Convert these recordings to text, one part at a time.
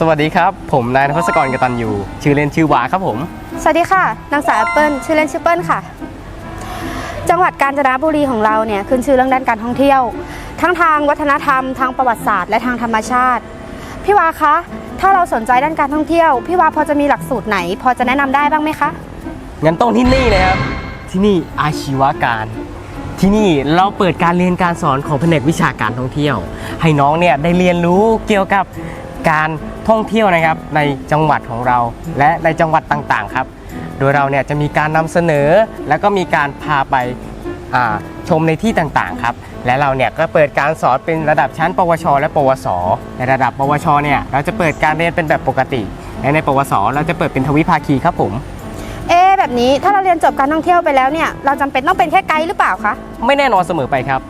สวัสดีครับ ผมนายนภัสกรกตันยูชื่อเล่นชื่อวาครับผม สวัสดีค่ะ นางสาวแอปเปิลชื่อเล่นชื่อเปิ้ลค่ะ จังหวัดกาญจนบุรีของเราเนี่ยขึ้นชื่อเรื่องด้านการท่องเที่ยว ทั้งทางวัฒนธรรม ทางประวัติศาสตร์ และทางธรรมชาติ พี่วาคะ ถ้าเราสนใจด้านการท่องเที่ยว พี่วาพอจะมีหลักสูตรไหน พอจะแนะนำได้บ้างไหมคะ งั้นต้องที่นี่เลยครับ ที่นี่อาชีวการ ที่นี่เราเปิดการเรียนการสอนของแผนกวิชาการท่องเที่ยว ให้น้องเนี่ยได้เรียนรู้เกี่ยวกับ การท่องเที่ยวนะครับในจังหวัดของเรา และในจังหวัดต่างๆครับ โดยเราเนี่ยจะมีการนำเสนอ แล้วก็มีการพาไปอ่าชมในที่ต่างๆครับและเราเนี่ยก็เปิดการสอนเป็นระดับชั้น ปวช และ ปวส ในระดับ ปวช เนี่ยเราจะเปิดการเรียนเป็นแบบปกติ และใน ปวส เราจะเปิดเป็นทวิภาคีครับผมเอ๊ะแบบนี้ถ้าเราเรียนจบการท่องเที่ยวไปแล้วเนี่ยเราจำเป็นต้องเป็นแค่ไกด์หรือเปล่าคะไม่แน่นอนเสมอไปครับ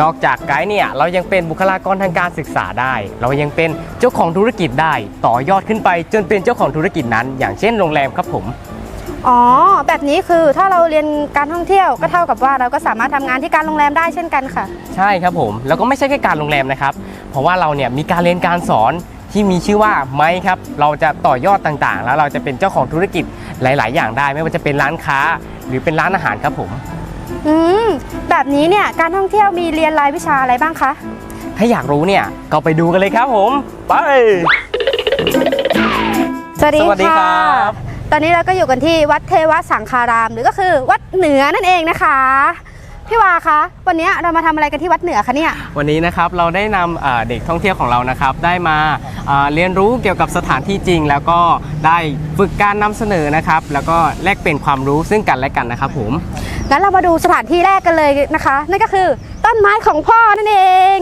นอกจากไกด์เนี่ยเรายังเป็นบุคลากรทางการศึกษาได้ เรายังเป็นเจ้าของธุรกิจได้ ต่อยอดขึ้นไป จนเป็นเจ้าของธุรกิจนั้น อย่างเช่นโรงแรมครับผม อ๋อ แบบนี้คือถ้าเราเรียนการท่องเที่ยวก็เท่ากับว่าเราก็สามารถทำงานที่การโรงแรมได้เช่นกันค่ะ ใช่ครับผม แล้วก็ไม่ใช่แค่การโรงแรมนะครับ เพราะว่าเราเนี่ยมีการเรียนการสอนที่มีชื่อว่าไม้ครับ เราจะต่อยอดต่างๆ แล้วเราจะเป็นเจ้าของธุรกิจหลาย ๆ อย่างได้ ไม่ว่าจะเป็นร้านค้าหรือเป็นร้านอาหารครับผม อืมแบบนี้เนี่ยการท่องเที่ยวมีเรียนรายวิชาอะไรบ้างคะ ถ้าอยากรู้เนี่ยก็ไปดูกันเลยครับผม ไป สวัสดีสวัสดีครับตอนนี้เราก็อยู่กันที่วัดเทวสังคาราม หรือก็คือวัดเหนือนั่นเองนะคะ พี่วาคะวันนี้เรามาทำอะไรกันที่วัดเหนือคะเนี่ย วันนี้นะครับเราได้นำอ่าเด็กท่องเที่ยวของเรานะครับ ได้มาอ่าเรียนรู้เกี่ยวกับสถานที่จริง แล้วก็ได้ฝึกการนำเสนอนะครับ แล้วก็แลกเปลี่ยนความรู้ซึ่งกันและกันนะครับผม งั้นเรามาดูสถานที่แรกกันเลยนะคะ นั่นก็คือต้นไม้ของพ่อนั่นเอง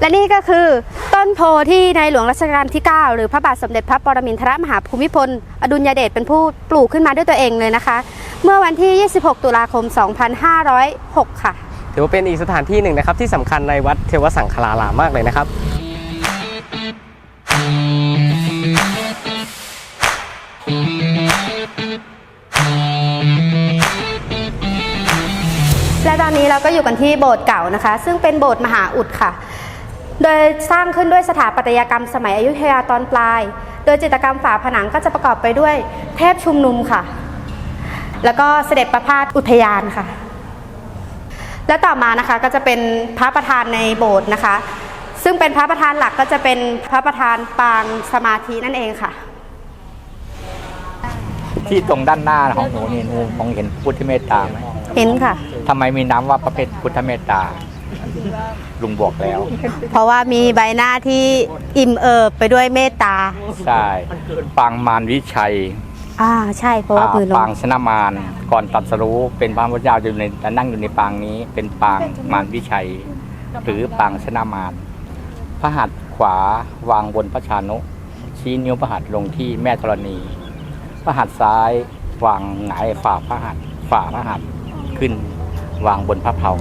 และนี่ก็คือต้นโพที่ในหลวงรัชกาลที่ 9 หรือพระบาทสมเด็จพระปรมินทรมหาภูมิพล อดุลยเดชเป็นผู้ปลูกขึ้นมาด้วยตัวเองเลยนะคะ เมื่อวันที่ 26 ตุลาคม 2506 ค่ะ ถือว่าเป็นอีกสถานที่หนึ่งนะครับที่สำคัญในวัดเทวสังคลารามมากเลยนะครับ และตอนนี้เราก็อยู่กันที่โบสถ์เก่านะคะ ซึ่งเป็นโบสถ์มหาอุดค่ะ โดยสร้างขึ้นด้วยสถาปัตยกรรมสมัยอยุธยาตอนปลาย โดยจิตรกรรมฝาผนังก็จะประกอบไปด้วยเทพชุมนุมค่ะ แล้วก็เสด็จประพาสอุทยานค่ะ และต่อมานะคะก็จะเป็นพระประธานในโบสถ์นะคะ ซึ่งเป็นพระประธานหลักก็จะเป็นพระประธานปางสมาธินั่นเองค่ะที่ตรงด้านหน้าของหนูนี่หนูมองเห็นพุทธเมตตาไหมเห็นค่ะ ทำไมมีน้ำว่าประเภทพุทธเมตตา ลุงบอกแล้ว เพราะว่ามีใบหน้าที่อิ่มเอิบไปด้วยเมตตา ใช่ ปางมารวิชัยอ่าใช่เพราะว่าอ่ามือลปางงชนะมารก่อนตรัดสรู้เป็นพระพุทธเจ้าอยู่ในนั่งอยู่ในปางนี้ เป็นปางมารวิชัย หรือปางชนะมารพระหัตถ์ขวาวางบนพระชานุชี้นิ้วพระหัตถ์ลงที่แม่ธรณี พระหัตถ์ซ้ายวางหงายฝ่าพระหัตถ์ฝ่าพระหัตถ์ขึ้น วางบนพระเพลา